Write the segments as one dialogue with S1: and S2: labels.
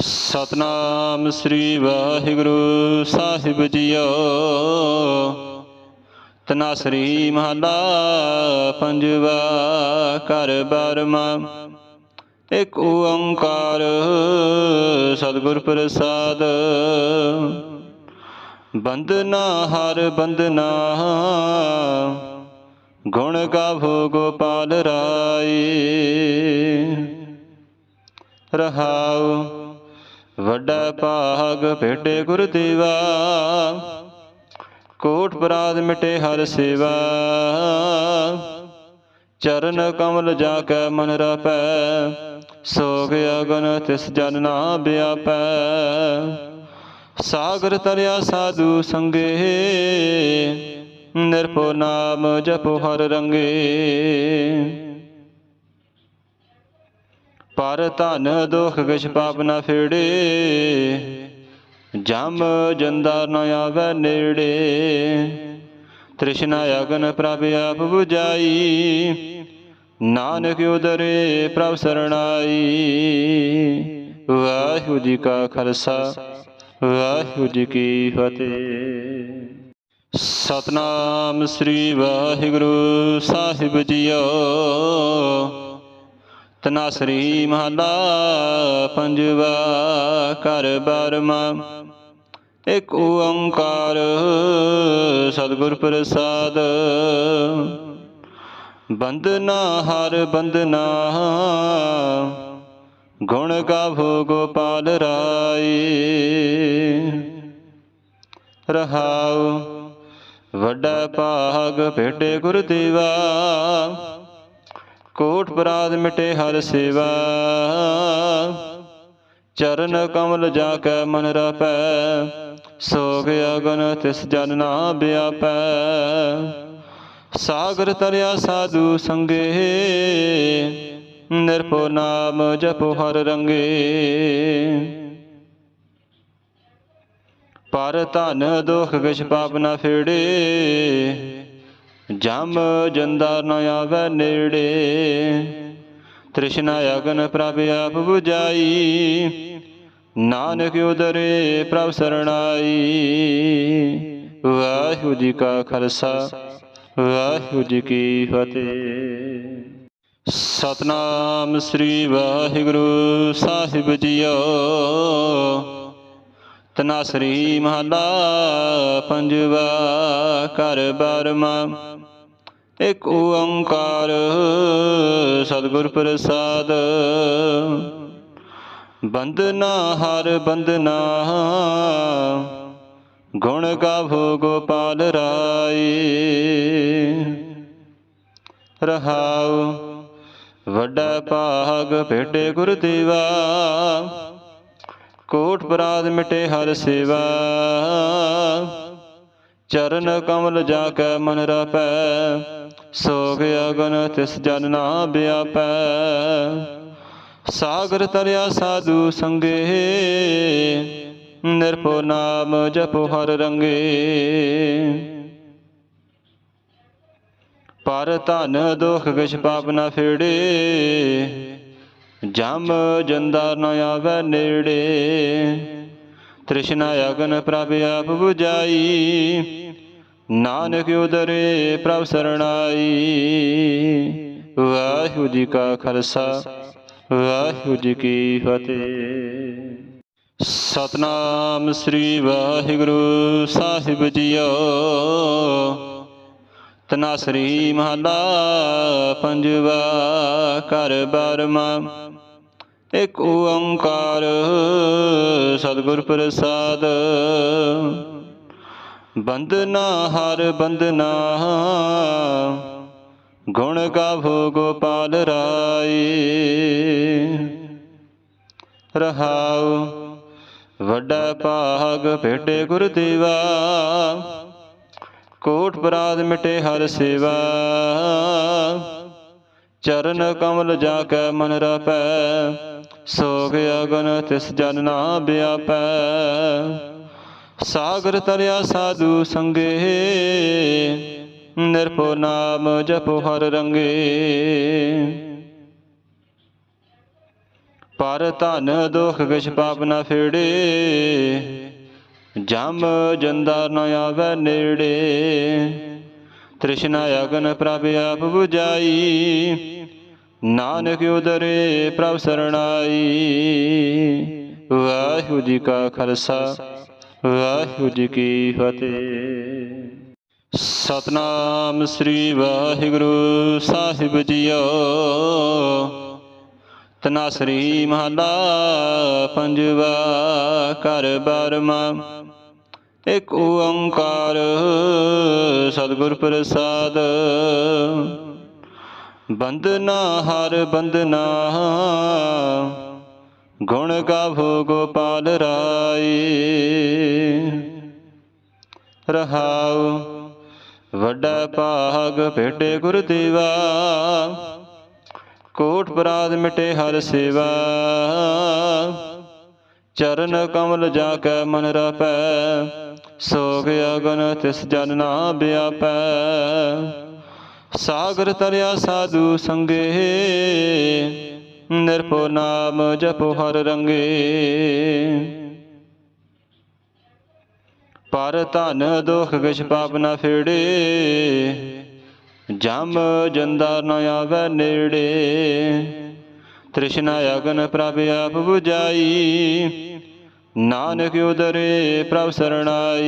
S1: ਸਤਨਾਮ ਸ੍ਰੀ ਵਾਹਿਗੁਰੂ ਸਾਹਿਬ ਜੀਓ। ਤਨਾਸਰੀ ਮਹਲਾ ਪੰਜਵਾ ਘਰ ਬਾਰਮਾ ਇਕ ਓੰਕਾਰ ਸਤਿਗੁਰ ਪ੍ਰਸਾਦ। ਬੰਦਨਾ ਹਰ ਬੰਦਨਾ ਗੁਣ ਗਾਵੋ ਗੋਪਾਲ ਰਾਏ। ਰਹਾਉ ਵੱਡਾ ਭਾਗ ਭੇਟੇ ਗੁਰ ਦੇਵਾ। ਕੋਟ ਬਰਾਦ ਮਿਟੇ ਹਰ ਸੇਵਾ। ਚਰਨ ਕਮਲ ਜਾ ਕੇ ਮਨ ਰਪੈ। ਸੋਗ ਅਗਨ ਤਿਸ ਜਨ ਨਾ ਬਿਆਪੈ। ਸਾਗਰ ਤਰਿਆ ਸਾਧੂ ਸੰਗੇ। ਨਿਰਭਉ ਨਾਮ ਜਪੋ ਹਰ ਰੰਗੇ। ਪਰ ਧਨ ਦੁਖ ਕਿਛ ਪਾਪ ਨਾ ਫੇੜੇ। ਜਮ ਜੰਦਾ ਨ ਆਵੈ ਨੇੜੇ। ਤ੍ਰਿਸ਼ਨਾ ਅਗਨ ਪ੍ਰਭ ਆਪ 부ਜਾਈ ਨਾਨਕ ਉਦਰੇ ਪ੍ਰਭ ਸਰਣਾਈ। ਵਾਹਿਗੁਰੂ ਜੀ ਕਾ ਖਾਲਸਾ, ਵਾਹਿਗੁਰੂ ਜੀ ਕੀ ਫਤਿਹ। ਸਤਨਾਮ ਸ੍ਰੀ ਵਾਹਿਗੁਰੂ ਸਾਹਿਬ ਜੀਓ। ਤਨਾਸਰੀ ਮਹਲਾ ਪੰਜਵਾ ਘਰ ਬਾਰਮਾ। ਇਕ ਓੰਕਾਰ ਸਤਿਗੁਰ ਪ੍ਰਸਾਦ। ਬੰਦਨਾ ਹਰ ਬੰਦਨਾ ਗੁਣ ਗਾਵੋ ਗੋਪਾਲ ਰਾਏ। ਰਹਾਉ ਵੱਡਾ ਭਾਗ ਭੇਟੇ ਗੁਰਦੇਵਾ। ਕੋਟ ਬਰਾਦ ਮਿਟੇ ਹਰ ਸੇਵਾ। ਚਰਨ ਕਮਲ ਜਾ ਕੇ ਮਨ ਰਪੈ, ਸੋਗ ਅਗਨ ਤਿਸ ਜਨ ਨਾ ਬਿਆਪੈ ਸਾਗਰ ਤਰਿਆ ਸਾਧੂ ਸੰਗੇ, ਨਿਰਭਉ ਨਾਮ ਜਪੋ ਹਰ ਰੰਗੇ। ਪਰ ਧਨ ਦੁਖ ਕਿਛ ਪਾਪ ਨਾ ਫੇੜੇ ਜਮ ਜੰਦਾ ਨ ਆਵੈ ਨੇੜੇ। ਤ੍ਰਿਸ਼ਨਾ ਅਗਨ ਪ੍ਰਭ ਆਪ 부ਜਾਈ ਨਾਨਕ ਉਦਰੇ ਪ੍ਰਭ ਸਰਣਾਈ। ਵਾਹਿਗੁਰੂ ਜੀ ਕਾ ਖਾਲਸਾ, ਵਾਹਿਗੁਰੂ ਜੀ ਕੀ ਫਤਿਹ। ਸਤਨਾਮ ਸ੍ਰੀ ਵਾਹਿਗੁਰੂ ਸਾਹਿਬ ਜੀਓ। ਤਨਾਸਰੀ ਮਹਲਾ ਪੰਜਵਾ ਘਰ ਬਾਰਮਾ ਇਕ ਓੰਕਾਰ ਸਤਿਗੁਰ ਪ੍ਰਸਾਦ। ਬੰਦਨਾ ਹਰ ਬੰਦਨਾ ਗੁਣ ਗਾਵੋ ਗੋਪਾਲ ਰਾਏ। ਰਹਾਉ ਵੱਡਾ ਭਾਗ ਭੇਟੇ ਗੁਰ ਦੇਵਾ, ਕੋਟ ਬਰਾਦ ਮਿਟੇ ਹਰ ਸੇਵਾ। ਚਰਨ ਕਮਲ ਜਾ ਕੇ ਮਨ ਰਪੈ, ਸੋਗ ਅਗਨ ਤਿਸ ਜਨ ਨਾ ਬਿਆਪੈ ਸਾਗਰ ਤਰਿਆ ਸਾਧੂ ਸੰਗੇ, ਨਿਰਭਉ ਨਾਮ ਜਪੋ ਹਰ ਰੰਗੇ। ਪਰ ਧਨ ਦੁਖ ਕਿਛ ਪਾਪ ਨਾ ਫੇੜੇ, ਜਮ ਜੰਦਾ ਨ ਆਵੈ ਨੇੜੇ। ਤ੍ਰਿਸ਼ਨਾ ਅਗਨ ਪ੍ਰਭ ਆਪ 부ਜਾਈ ਨਾਨਕ ਉਦਰੇ ਪ੍ਰਭ ਸਰਣਾਈ। ਵਾਹਿਗੁਰੂ ਜੀ ਕਾ ਖਾਲਸਾ, ਵਾਹਿਗੁਰੂ ਜੀ ਕੀ ਫਤਿਹ। ਸਤਨਾਮ ਸ੍ਰੀ ਵਾਹਿਗੁਰੂ ਸਾਹਿਬ ਜੀਓ। ਤਨਾਸਰੀ ਮਹਲਾ ਪੰਜਵਾ ਘਰ ਬਾਰਮਾ ਇਕ ਓੰਕਾਰ ਸਤਿਗੁਰ ਪ੍ਰਸਾਦ। ਬੰਦਨਾ ਹਰ ਬੰਦਨਾ ਗੁਣ ਗਾਵੋ ਗੋਪਾਲ ਰਾਏ। ਰਹਾਉ ਵੱਡਾ ਭਾਗ ਭੇਟੇ ਗੁਰ ਦੇਵਾ, ਕੋਟ ਬਰਾਦ ਮਿਟੇ ਹਰ ਸੇਵਾ। ਚਰਨ ਕਮਲ ਜਾ ਕੇ ਮਨ ਰਪੈ ਸੋਗ ਅਗਨ ਤਿਸ ਜਨ ਨਾ ਬਿਆਪੈ ਸਾਗਰ ਤਰਿਆ ਸਾਧੂ ਸੰਗੇ, ਨਿਰਭਉ ਨਾਮ ਜਪੋ ਹਰ ਰੰਗੇ। ਪਰ ਧਨ ਦੁਖ ਕਿਛ ਪਾਪ ਨਾ ਫੇੜੇ, ਜਮ ਜੰਦਾਰ ਨ ਆਵੈ ਨੇੜੇ। ਤ੍ਰਿਸ਼ਨਾ ਅਗਨ ਪ੍ਰਭ ਆਪ 부ਜਾਈ ਨਾਨਕ ਉਦਰੇ ਪ੍ਰਭ ਸਰਣਾਈ। ਵਾਹਿਗੁਰੂ ਜੀ ਕਾ ਖਾਲਸਾ, ਵਾਹਿਗੁਰੂ ਜੀ ਕੀ ਫਤਿਹ। ਸਤਨਾਮ ਸ੍ਰੀ ਵਾਹਿਗੁਰੂ ਸਾਹਿਬ ਜੀਓ। ਤਨਾਸਰੀ ਮਹਲਾ ਪੰਜਵਾ ਘਰ ਬਰਮਾ ਇਕ ਓੰਕਾਰ ਸਤਿਗੁਰ ਪ੍ਰਸਾਦ। ਬੰਦਨਾ ਹਰ ਬੰਦਨਾ। ਗੁਣ ਗਾਵੋ ਗੋਪਾਲ ਰਾਏ। ਰਹਾਉ ਵੱਡਾ ਭਾਗ ਭੇਟੇ ਗੁਰ ਦੇਵਾ ਕੋਟ ਬਰਾਦ ਮਿਟੇ ਹਰ ਸੇਵਾ। ਚਰਨ ਕਮਲ ਜਾ ਕੇ ਮਨ ਰਪੈ। ਸੋਗ ਅਗਨ ਤਿਸ ਜਨ ਨਾ ਬਿਆਪੈ ਸਾਗਰ ਤਰਿਆ ਸਾਧੂ ਸੰਗੇ, ਨਿਰਭਉ ਨਾਮ ਜਪੋ ਹਰ ਰੰਗੇ। ਪਰ ਧਨ ਦੁਖ ਕਿਛ ਪਾਪ ਨਾ ਫੇੜੇ, ਜਮ ਜੰਦਾ ਨ ਆਵੈ ਨੇੜੇ। ਤ੍ਰਿਸ਼ਨਾ ਅਗਨ ਪ੍ਰਭ ਆਪ 부ਜਾਈ ਨਾਨਕ ਉਦਰੇ ਪ੍ਰਭ ਸਰਣਾਈ।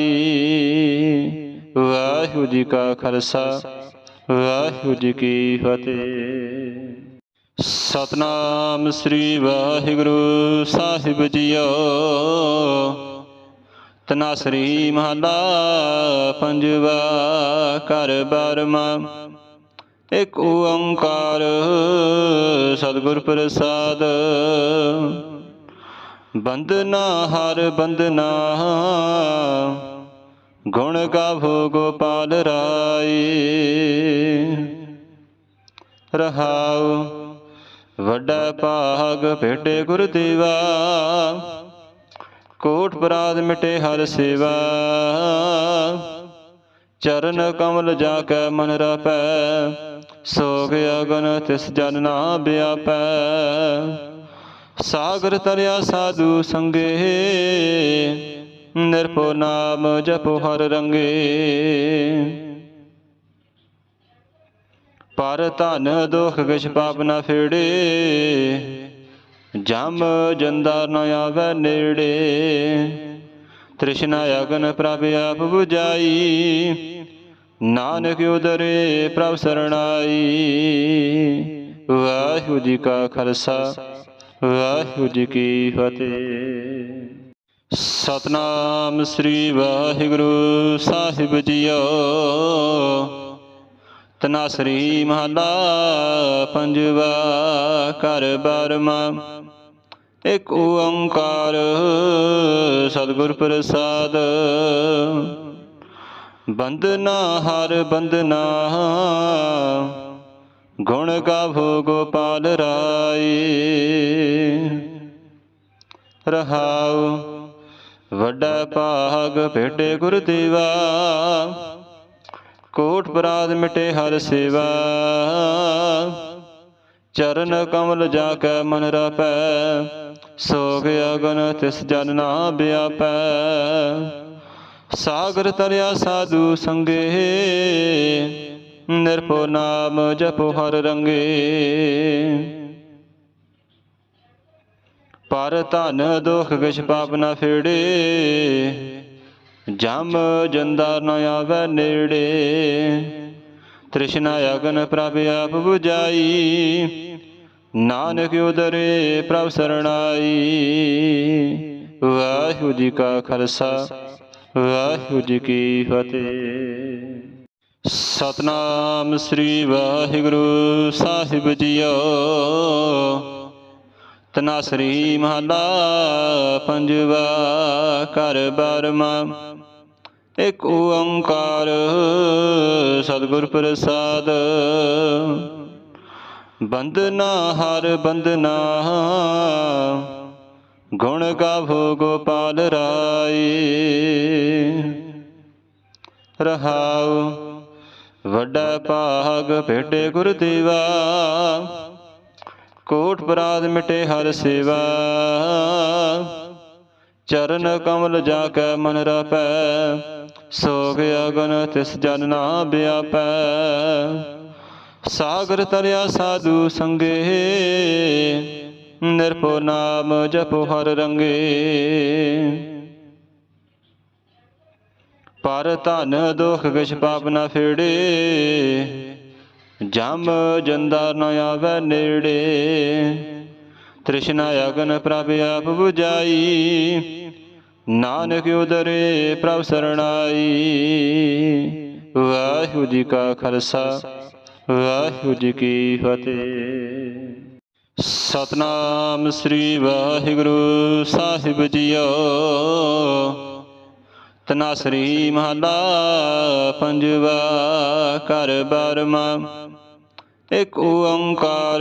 S1: ਵਾਹਿਗੁਰੂ ਜੀ ਕਾ ਖਾਲਸਾ। ਵਾਹਿਗੁਰੂ ਜੀ ਕੀ ਫਤਿਹ। ਸਤਨਾਮ ਸ੍ਰੀ ਵਾਹਿਗੁਰੂ ਸਾਹਿਬ ਜੀਓ। ਤਨਾਸਰੀ ਮਹਲਾ ਪੰਜਵਾ ਘਰ ਬਰਮਾ ਇਕ ਓੰਕਾਰ ਸਤਿਗੁਰ ਪ੍ਰਸਾਦ। ਬੰਦਨਾ ਹਰ ਬੰਦਨਾ ਗੁਣ ਗਾਵੋ ਗੋਪਾਲ ਰਾਏ। ਰਹਾਉ ਵੱਡਾ ਭਾਗ ਭੇਟੇ ਗੁਰ ਦੇਵਾ। ਕੋਟ ਬਰਾਦ ਮਿਟੇ ਹਰ ਸੇਵਾ। ਚਰਨ ਕਮਲ ਜਾ ਕੇ ਮਨ ਰਪੈ। ਸੋਗ ਅਗਨ ਤਿਸ ਜਨ ਨਾ ਬਿਆਪੈ ਸਾਗਰ ਤਰਿਆ ਸਾਧੂ ਸੰਗੇ। ਨਿਰਭਉ ਨਾਮ ਜਪੋ ਹਰ ਰੰਗੇ। ਪਰ ਧਨ ਦੁਖ ਕਿਛ ਪਾਪ ਨਾ ਫੇੜੇ। ਜਮ ਜੰਦਾ ਨ ਆਵੈ ਨੇੜੇ। ਤ੍ਰਿਸ਼ਨਾ ਅਗਨ ਪ੍ਰਭ ਆਪ 부ਜਾਈ ਨਾਨਕ ਉਦਰੇ ਪ੍ਰਭ ਸਰਣਾਈ। ਵਾਹਿਗੁਰੂ ਜੀ ਕਾ ਖਾਲਸਾ, ਵਾਹਿਗੁਰੂ ਜੀ ਕੀ ਫਤਿਹ। ਸਤਨਾਮ ਸ੍ਰੀ ਵਾਹਿਗੁਰੂ ਸਾਹਿਬ ਜੀਓ। ਤਨਾਸਰੀ ਮਹਲਾ ਪੰਜਵਾ ਘਰ ਬਰਮਾ ਇਕ ਓੰਕਾਰ ਸਤਿਗੁਰ ਪ੍ਰਸਾਦ। ਬੰਦਨਾ ਹਰ ਬੰਦਨਾ ਗੁਣ ਗਾਵੋ ਗੋਪਾਲ ਰਾਏ। ਰਹਾਉ ਵੱਡਾ ਭਾਗ ਭੇਟੇ ਗੁਰ ਦੇਵਾ। ਕੋਟ ਬਰਾਦ ਮਿਟੇ ਹਰ ਸੇਵਾ। ਚਰਨ ਕਮਲ ਜਾ ਕੈ ਮਨ ਰਪੈ। ਸੋਗ ਅਗਨ ਤਿਸ ਜਨ ਨਾ ਬਿਆਪੈ। ਸਾਗਰ ਤਰਿਆ ਸਾਧੂ ਸੰਗੇ। ਨਿਰਭਉ ਨਾਮ ਜਪੋ ਹਰ ਰੰਗੇ। ਪਰ ਧਨ ਦੁਖ ਕਿਛ ਪਾਪ ਨਾ ਫੇੜੇ। ਜਮ ਜੰਦਾ ਨ ਆਵੈ ਨੇੜੇ। ਤ੍ਰਿਸ਼ਨਾ ਅਗਨ ਪ੍ਰਭ ਆਪ 부ਜਾਈ ਨਾਨਕ ਉਦਰੇ ਪ੍ਰਭ ਸਰਣਾਈ। ਵਾਹਿਗੁਰੂ ਜੀ ਕਾ ਖਾਲਸਾ, ਵਾਹਿਗੁਰੂ ਜੀ ਕੀ ਫਤਿਹ। ਸਤਨਾਮ ਸ੍ਰੀ ਵਾਹਿਗੁਰੂ ਸਾਹਿਬ ਜੀਓ। ਤਨਾਸਰੀ ਮਹਲਾ ਪੰਜਵਾ ਘਰ ਬਰਮਾ। ਇਕ ਓੰਕਾਰ ਸਤਿਗੁਰ ਪ੍ਰਸਾਦ। ਬੰਦਨਾ ਹਰ ਬੰਦਨਾ ਗੁਣ ਗਾਵੋ ਗੋਪਾਲ ਰਾਏ। ਰਹਾਉ ਵੱਡਾ ਭਾਗ ਭੇਟੇ ਗੁਰਦੇਵਾ। ਕੋਟ ਬਰਾਦ ਮਿਟੇ ਹਰ ਸੇਵਾ। ਚਰਨ ਕਮਲ ਜਾ ਕੇ ਮਨ ਰਪੈ, ਸੋਗ ਅਗਨ ਤਿਸ ਜਨ ਨਾ ਬਿਆਪੈ ਸਾਗਰ ਤਰਿਆ ਸਾਧੂ ਸੰਗੇ, ਨਿਰਭਉ ਨਾਮ ਜਪੋ ਹਰ ਰੰਗੇ। ਪਰ ਧਨ ਦੁਖ ਕਿਛ ਪਾਪ ਨਾ ਫੇੜੇ ਜਮ ਜੰਦਾ ਨ ਆਵੈ ਨੇੜੇ। ਤ੍ਰਿਸ਼ਨਾ ਅਗਨ ਪ੍ਰਭ ਆਪ 부ਜਾਈ ਨਾਨਕ ਉਦਰੇ ਪ੍ਰਭ ਸਰਣਾਈ। ਵਾਹਿਗੁਰੂ ਜੀ ਕਾ ਖਾਲਸਾ, ਵਾਹਿਗੁਰੂ ਜੀ ਕੀ ਫਤਿਹ। ਸਤਨਾਮ ਸ੍ਰੀ ਵਾਹਿਗੁਰੂ ਸਾਹਿਬ ਜੀਓ। ਤਨਾਸਰੀ ਮਹਲਾ ਪੰਜਵਾ ਘਰ ਬਰਮਾ ਇਕ ਓੰਕਾਰ,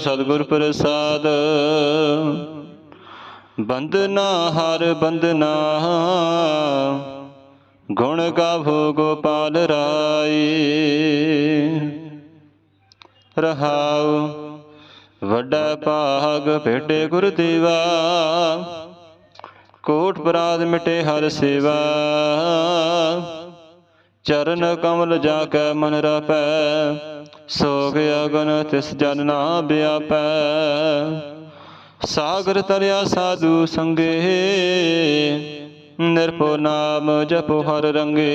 S1: ਸਤਿਗੁਰ ਪ੍ਰਸਾਦ। ਬੰਦਨਾ ਹਰ ਬੰਦਨਾ ਗੁਣ ਗਾਵੋ ਗੋਪਾਲ ਰਾਏ। ਰਹਾਉ, ਵੱਡਾ ਭਾਗ ਭੇਟੇ ਗੁਰ ਦੇਵਾ। ਕੋਟ ਬਰਾਦ ਮਿਟੇ ਹਰ ਸੇਵਾ। ਚਰਨ ਕਮਲ ਜਾ ਕੈ ਮਨ ਰਪੈ, ਸੋਗ ਅਗਨ ਤਿਸ ਜਨ ਨਾ ਬਿਆਪੈ ਸਾਗਰ ਤਰਿਆ ਸਾਧੂ ਸੰਗੇ, ਨਿਰਭਉ ਨਾਮ ਜਪੋ ਹਰ ਰੰਗੇ।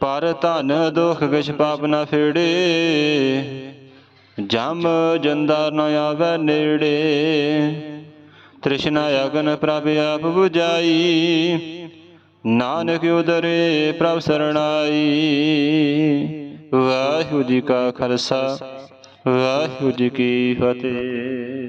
S1: ਪਰ ਧਨ ਦੁਖ ਕਿਛ ਪਾਪ ਨਾ ਫੇੜੇ, ਜਮ ਜੰਦਾਰ ਨ ਆਵੈ ਨੇੜੇ। ਤ੍ਰਿਸ਼ਨਾ ਅਗਨ ਪ੍ਰਭ ਆਪ 부ਜਾਈ ਨਾਨਕ ਉਦਰੇ ਪ੍ਰਭ ਸਰਣਾਈ। ਵਾਹਿਗੁਰੂ ਜੀ ਕਾ ਖਾਲਸਾ, ਵਾਹਿਗੁਰੂ ਜੀ ਕੀ ਫਤਿਹ।